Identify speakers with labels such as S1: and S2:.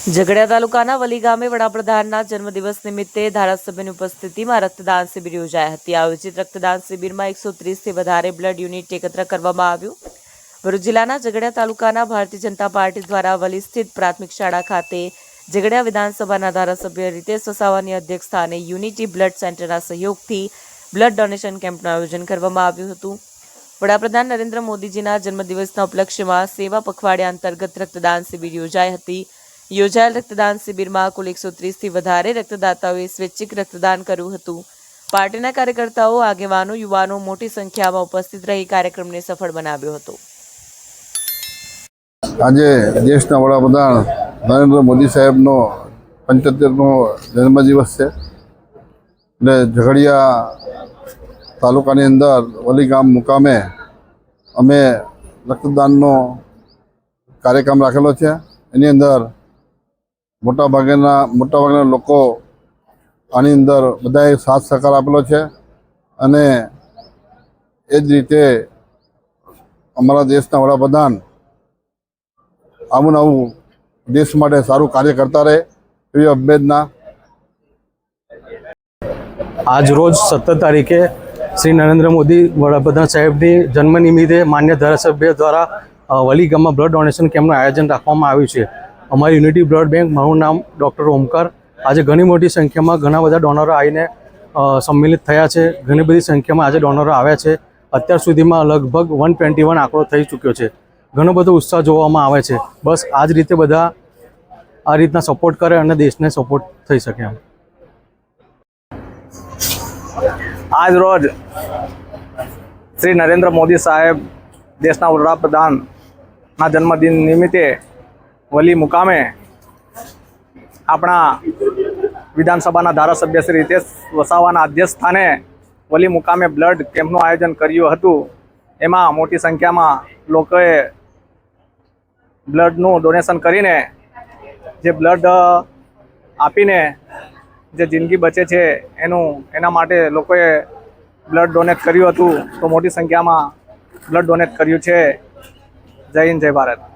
S1: ઝઘડિયા તાલુકાના વલી ગામે વડાપ્રધાનના જન્મદિવસ નિમિત્તે ધારાસભ્યની ઉપસ્થિતિમાં રક્તદાન શિબિર યોજાઈ હતી. આયોજિત રક્તદાન શિબિરમાં એકસો ત્રીસથી વધારે બ્લડ યુનિટ એકત્ર કરવામાં આવ્યું. ભરૂચ જિલ્લાના ઝઘડિયા તાલુકાના ભારતીય જનતા પાર્ટી દ્વારા વલી સ્થિત પ્રાથમિક શાળા ખાતે ઝઘડિયા વિધાનસભાના ધારાસભ્ય રીતેશ વસાવાની અધ્યક્ષસ્થાને યુનિટી બ્લડ સેન્ટરના સહયોગથી બ્લડ ડોનેશન કેમ્પનું આયોજન કરવામાં આવ્યું હતું. વડાપ્રધાન નરેન્દ્ર મોદીજીના જન્મદિવસના ઉપલક્ષ્યમાં સેવા પખવાડિયા અંતર્ગત રક્તદાન શિબિર યોજાઈ હતી. યોજાયેલ રક્તદાન શિબિરમાં કુલ એકસો ત્રીસથી વધારે રક્તદાતાઓએ સ્વૈચ્છિક રક્તદાન કર્યું હતું. પાર્ટીના કાર્યકર્તાઓ, આગેવાનો, યુવાનો મોટી સંખ્યામાં ઉપસ્થિત રહી કાર્યક્રમને સફળ બનાવ્યો હતો.
S2: આજે દેશના વડાપ્રધાન નરેન્દ્ર મોદી સાહેબનો પંચોતેરનો જન્મદિવસ છે. એટલે ઝઘડિયા તાલુકાની અંદર વલી ગામ મુકામે અમે રક્તદાનનો કાર્યક્રમ રાખેલો છે. એની અંદર મોટા ભાગેના મોટાભાગના લોકો આની અંદર બધાએ સાથ સહકાર આપેલો છે અને એ જ રીતે અમારા દેશના વડાપ્રધાન આવું નવું દેશ માટે સારું કાર્ય કરતા રહે એવી અભેદના
S3: આજ રોજ સત્તર તારીખે શ્રી નરેન્દ્ર મોદી વડાપ્રધાન સાહેબની જન્મ નિમિત્તે માન્ય ધારાસભ્ય દ્વારા વલીગામમાં બ્લડ ડોનેશન કેમ્પનું આયોજન રાખવામાં આવ્યું છે. અમારી યુનિટી બ્લડ બેંક, મારું નામ ડૉક્ટર ઓમકાર. આજે ઘણી મોટી સંખ્યામાં ઘણા બધા ડોનરો આવીને સંમિલિત થયા છે. ઘણી બધી સંખ્યામાં આજે ડોનરો આવ્યા છે. અત્યાર સુધીમાં લગભગ વન ટ્વેન્ટી વન આંકડો થઈ ચૂક્યો છે. ઘણો બધો ઉત્સાહ જોવામાં આવે છે. બસ આ જ રીતે બધા આ રીતના સપોર્ટ કરે અને દેશને સપોર્ટ થઈ શકે એમ.
S4: આજ રોજ શ્રી નરેન્દ્ર મોદી સાહેબ, દેશના વડાપ્રધાનના જન્મદિન નિમિત્તે વલી મુકામે આપણા વિધાનસભાના ધારાસભ્ય શ્રી રીતેશ વસાવાના અધ્યક્ષસ્થાને વલી મુકામે બ્લડ કેમ્પનું આયોજન કર્યું હતું. એમાં મોટી સંખ્યામાં લોકોએ બ્લડનું ડોનેશન કરીને જે બ્લડ આપીને જે જિંદગી બચે છે એનું, એના માટે લોકોએ બ્લડ ડોનેટ કર્યું હતું. તો મોટી સંખ્યામાં બ્લડ ડોનેટ કર્યું છે. જય હિન્દ, જય ભારત.